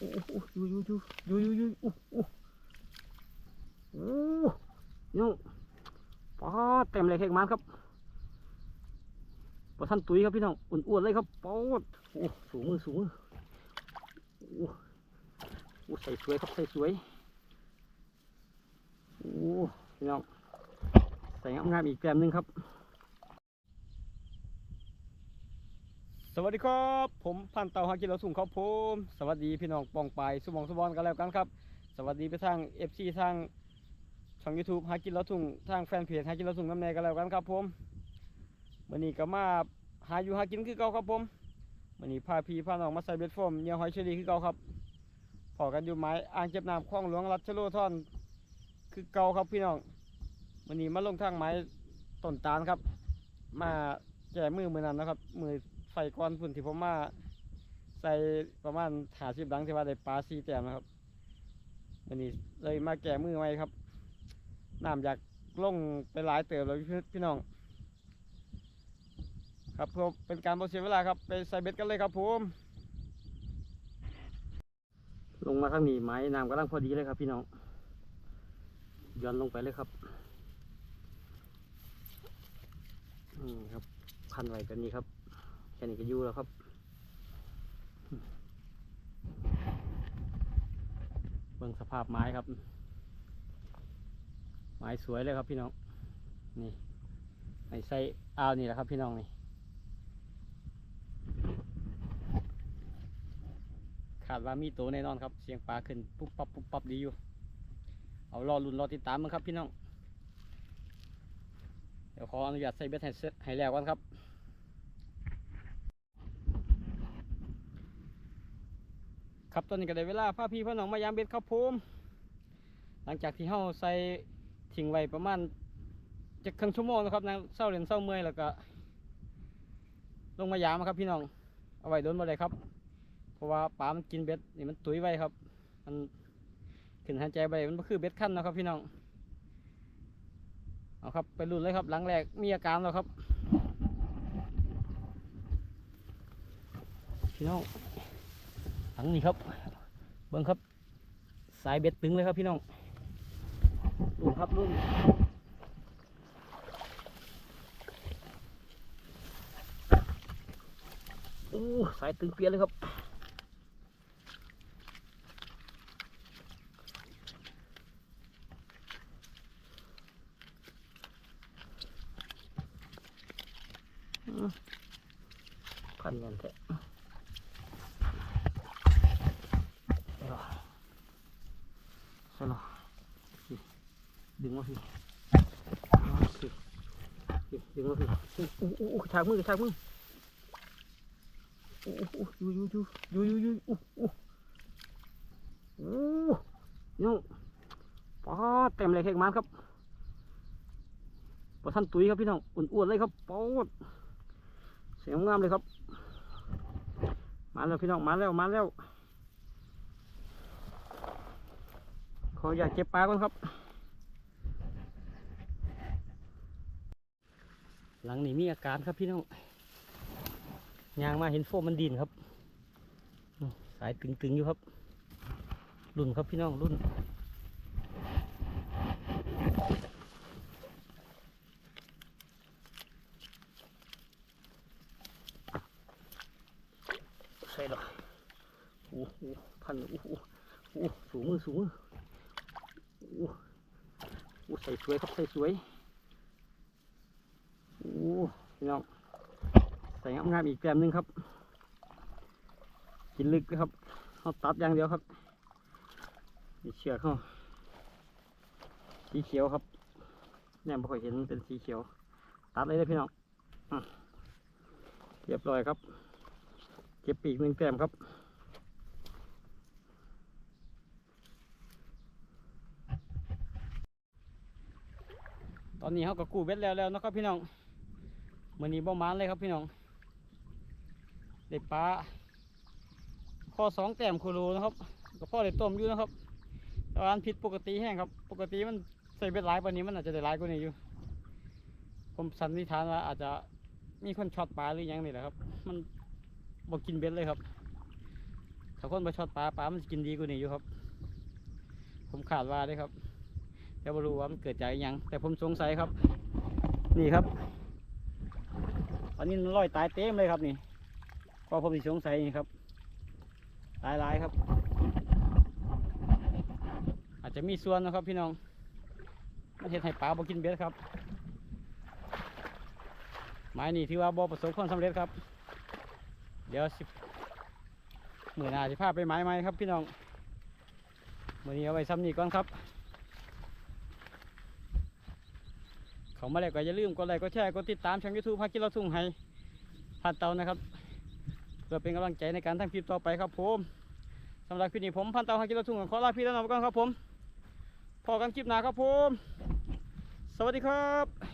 โอ้โหยู่อยู่อยู่อยู่อยู่อยู่โอ้โหโอ้โหนี่ปอเต็มเลยเค้กมันครับปลาท่านตุ้ยครับพี่น้องอ้วนๆเลยครับปอดโอ้สูงมือสูงมือโอ้โหใส่สวยครับใส่สวยโอ้พี่น้องใส่งามๆอีกแกมหนึงครับ ส วัสดีครับ ผมพันเต่าฮากิโลสูงครับผมสวัสดีพี่น้องปองไปสุมองสุบอนกันแล้วกันครับ สวัสดีไปทาง FC ทางช่อง YouTube ฮากิโลทุ่งทางแฟนเพจฮากิโลทุ่งน้ำแน่กันแล้วกันครับผมวันนี้ก็มาหาอยู่หากินคือเก่าครับผมวันนี้พาพี่พาน้องมาใส่เบ็ดโฟมเหยี่ยวหอยเชอรี่คือเก่าครับพอกันอยู่ไม้อ่างเก็บน้ำคลองหลวงรัชโลท่อนคือเก่าครับพี่น้องวันนี้มาลงทางไม้ต้นตาลครับ มาแก่มือมือนั้นนะครับมือ ไฟก้อนฝุ่นที่ผมมาใส่ประมาณหาสิบดังที่ว่าได้ปลาซีแต้มนะครับวันนี้เลยมาแก่มือไว้ครับน้ำอยากลงไปหลายเติบเลยพี่พี่น้อง ครับเพื่อเป็นการบเสียเวลาครับ ไปใส่เบ็ดกันเลยครับผมลงมาทางนี้ไม้น้ำกำลังพอดีเลยครับ พี่น้องย้อนลงไปเลยครับอืมครับ พันไว้แบบนี้ครับ ค่นี้ก็อยู่แล้วครับเบิ่งสภาพไม้ครับ ไม้สวยเลยครับพี่น้อง นี่ไม้ใส่อ้าวนี่แหละครับพี่น้องนี่ขาดว่ามีตัวแน่นอนครับ เสียงปลาขึ้นปุ๊บปั๊บปุ๊บปั๊บดีอยู่ เอารอลุ้นรอติดตามมันครับพี่น้อง เดี๋ยวขออนุญาตใส่เบ็ดให้เสร็จให้แล้วกันครับ ครับตอนนี้ก็ได้เวลาพาพี่พ่อน้องมายามเบ็ดครับผมหลังจากที่เฮาใส่ทิ้งไว้ประมาณจะครึ่งชั่วโมงนะครับนะเศร้าเรียนเศร้าเมื่อยแล้วก็ ลงมายามครับพี่น้องเอาไว้โดนบ่ได้ครับ เพราะว่าปลามันกินเบ็ดนี่มันตุยไว้ครับ มันขึ้นหายใจไปมันก็คือเบ็ดขั้นนะครับ พี่น้องเอาครับไปรุ่นเลยครับหลังแรกมีอาการแล้วครับพี่น้อง หลังนี้ครับ เบิ้งครับ สายเบ็ดตึงเลยครับพี่น้องรุ่นครับรุ่นโอ้สายตึงเปียเลยครับพันเงินแท้เอาล่ะเอาล่ะนี่ดึ งมาสิเอาสินี่ดึงมาสิโอ้โอ้โอ้ชากมือชากมือโอ้โหอยู่อยู่อยู่อยู่อยู่อยู่โอ้โหโอ้นี่ปลาเต็มเลยเค้กมันครับปลาท่านตุ้ยครับพี่น้องอ้วนๆเลยครับปอดเสียงงามเลยครับ มาแล้วพี่น้องมาแล้วมาแล้วขออยากเก็บปลาก่อนครับ หลังนี้มีอาการครับพี่น้องยางมาเห็นโฟมมันดินครับ สายตึงๆอยู่ครับ รุ่นครับพี่น้องรุ่นใช่หรอโอ้โหพันโอ้โหโอ้โหสูงมือสูงมือโอ้โหโอ้ใส่สวยครับใส่สวย พี่น้องใส่งามๆอีกแกมหนึงครับ กินลึกนะครับเขาตัดอย่างเดียวครับนี่เชือกเขาสีเขียวครับเนี่ยไม่ค่อยเห็นเป็นสีเขียว ตัดเลยนะพี่น้องเรียบร้อยครับ เก็บปีกหนึ่งแต้มครับตอนนี้เขาก็กู้เบ็ดแล้วแล้วนะครับพี่น้อง มือนี้บ่หมานเลยครับพี่น้องได้ปลาข้อสองแต้มโคโลนะครับก็พ่อได้ต้มอยู่นะครับแต่ว่าอันผิดปกติแห้งครับ ปกติมันใส่เบ็ดหลายกว่านี้มันอาจจะได้หลายกว่านี้อยู่ ผมสันนิษฐานว่าอาจจะมีคนช็อตปลาหรือยังนี่แหละครับ มันบ่กินเบ็ดเลยครับ ถ้าคนไปช็อตปลาปลามันกินดีกว่านี้อยู่ครับ ผมขาดว่าได้ครับแต่ไม่รู้ว่ามันเกิดจากยัง แต่ผมสงสัยครับ นี่ครับ อันนี้มันลอยตายเต็มเลยครับนี่พอผมสิสงสัยนี่ครับตายหลายครับ อาจจะมีส่วนนะครับพี่น้องมันเห็นให้ปลาบ่กินเบ็ดครับไม้นี่ถือว่าบ่ประสบความสำเร็จครับ เดี๋ยวสิมือหน้าจะพาไปไม้ไม้ครับพี่น้องมือนี้เอาไว้ซ้ำนี่ก่อนครับ เขามาแล้วก็อย่าลืมกดไลค์กดแชร์กดติดตามช่องยูทูบพักกินเราทุ่งไห้ผ่านเตานะครับเพื่อเป็นกำลังใจในการทำคลิปต่อไปครับผมสำหรับคลิปนี้ผมพันเตาพักกินเราทุ่งขอลาพี่แล้วน้องไปก่อนครับผมพอกันคลิปหน้าครับผม สวัสดีครับ